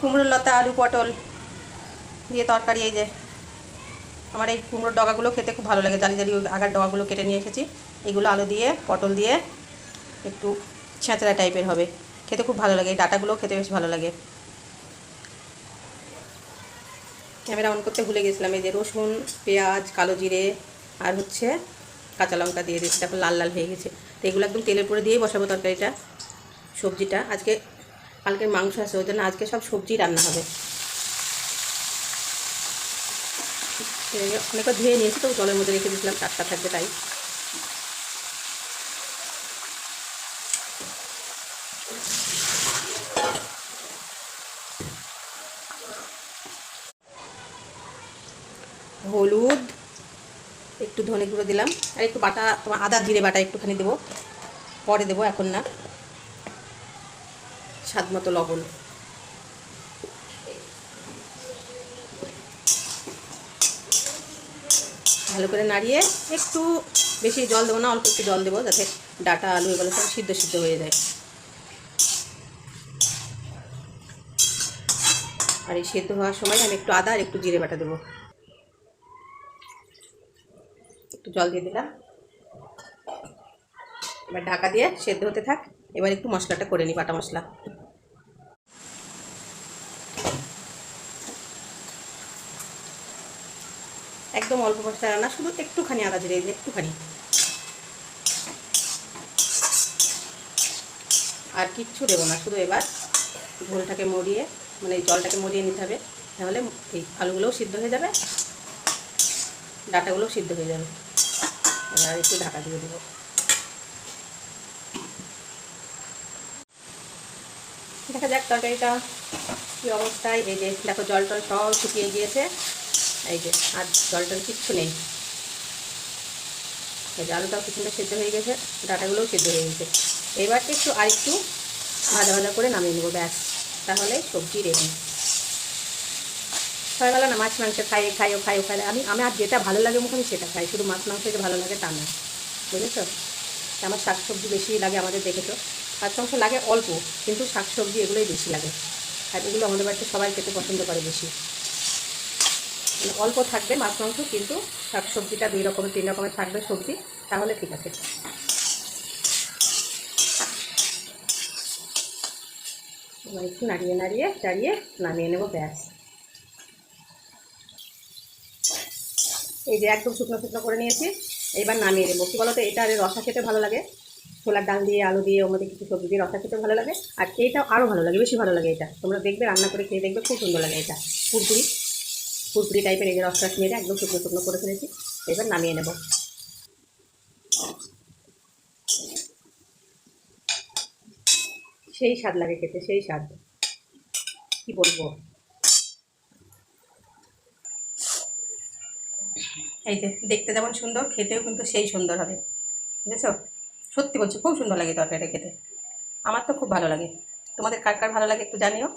কুমড়োর লতা, আলু, পটল দিয়ে তরকারি, এই যে আমার এই কুমড়োর ডগাগুলো খেতে খুব ভালো লাগে। জালি জালি আগার ডগাগুলো কেটে নিয়ে এসেছি। এগুলো আলু দিয়ে, পটল দিয়ে একটু ছেঁচড়া টাইপের হবে। খেতে খুব ভালো লাগে। এই ডাটাগুলো খেতে বেশ ভালো লাগে। ক্যামেরা অন করতে ভুলে গেছিলাম। এই যে রসুন, পেঁয়াজ, কালো জিরে আর হচ্ছে কাঁচা লঙ্কা দিয়ে দিয়েছি। তারপর লাল লাল হয়ে গেছে। তো এগুলো একদম তেলের পরে দিয়েই বসাবো তরকারিটা, সবজিটা। আজকে কালকের মাংস আছে, ওই জন্য আজকে সব সবজি রান্না হবে। অনেকটা ধুয়ে নিয়েছি তো, জলের মধ্যে রেখে দিয়েছিলাম টাটকা থাকবে তাই। হলুদ, একটু ধনে গুঁড়ো দিলাম, আর একটু বাটা তোমার আদা, জিরে বাটা একটুখানি দেবো। পরে দেবো, এখন না। স্বাদ মতো লবণ। ভালো করে নাড়িয়ে একটু বেশি জল দেবো না, অল্প একটু জল দেবো যাতে ডাটা, আলু এগুলো সব সিদ্ধ সিদ্ধ হয়ে যায়। আর এই সেদ্ধ হওয়ার সময় আমি একটু আদা আর একটু জিরে বাটা দেবো। একটু জল দিয়ে দিলাম। এবার ঢাকা দিয়ে সেদ্ধ হতে থাক। এবার একটু মশলাটা করে নিই, বাটা মশলা। একদম অল্প মশলা রান্না, শুধু একটুখানি আদা জিরে দিই একটুখানি। আর কিচ্ছু দেবো না, শুধু এবার ঝোলটাকে মরিয়ে মানে এই জলটাকে মরিয়ে নিতে হবে। তাহলে এই আলুগুলোও সিদ্ধ হয়ে যাবে, ডাটাগুলোও সিদ্ধ হয়ে যাবে। এবার একটু ঢাকা দিয়ে দেবো। দেখা যাক তরকারিটা কী অবস্থায়, এই যে দেখো জল টল সব শুকিয়ে গিয়েছে। এই যে, আর জল টল কিচ্ছু নেই। এই যে আলুটাও কিছুটা সেদ্ধ হয়ে গেছে, ডাটাগুলোও সেদ্ধ হয়ে গেছে। এবার একটু আর একটু ভাজা ভাজা করে নামিয়ে নেব, ব্যাস। তাহলে সবজি রেডি সবাইবেলা না, মাছ মাংস খাই খাই ও খাই ও খাই আমি আমি আর যেটা ভালো লাগে মুখে, আমি সেটা খাই। শুধু মাছ মাংস যে ভালো লাগে তা না। বুঝেছ? আমার শাক সবজি বেশি লাগে আমাদের, দেখেছ? মাছ মাংস লাগে অল্প, কিন্তু শাক সবজি এগুলোই বেশি লাগে। আর এগুলো আমাদের বাড়িতে সবাই খেতে পছন্দ করে বেশি। অল্প থাকবে, মাছ, মাংস, কিন্তু শাক সবজিটা দুই রকমের, তিন রকমের থাকবে সবজি। তাহলে ঠিক আছে। এবার একটু নাড়িয়ে নাড়িয়ে, চাড়িয়ে নামিয়ে নেব, ব্যাস। এই যে একদম শুকনো শুকনো করে নিয়েছি, এবার নামিয়ে নেব। কী বলতো, এটা আর রসা খেতে ভালো লাগে। ছোলার ডাল দিয়ে, আলু দিয়ে ওর মধ্যে কিছু সবজি দিয়ে রসা খেতে ভালো লাগে। আর এইটাও আরও ভালো লাগে, বেশি ভালো লাগে এটা। তোমরা দেখবে, রান্না করে খেয়ে দেখবে, খুব সুন্দর লাগে এটা। পুরপুরি। পুরপুরি টাইপের এই যে রস রস মেরে একদম শুকনো শুকনো করে ফেলেছি। এবার নামিয়ে নেব। সেই স্বাদ লাগে খেতে, সেই স্বাদ। কি বলব? এই যে দেখতে যেমন সুন্দর, খেতেও কিন্তু সেই সুন্দর হবে। বুঝেছ? সত্যি বলছি, খুব সুন্দর লাগে তরকারিটা খেতে। আমার তো খুব ভালো লাগে। তোমাদের কার কার ভালো লাগে একটু জানিও।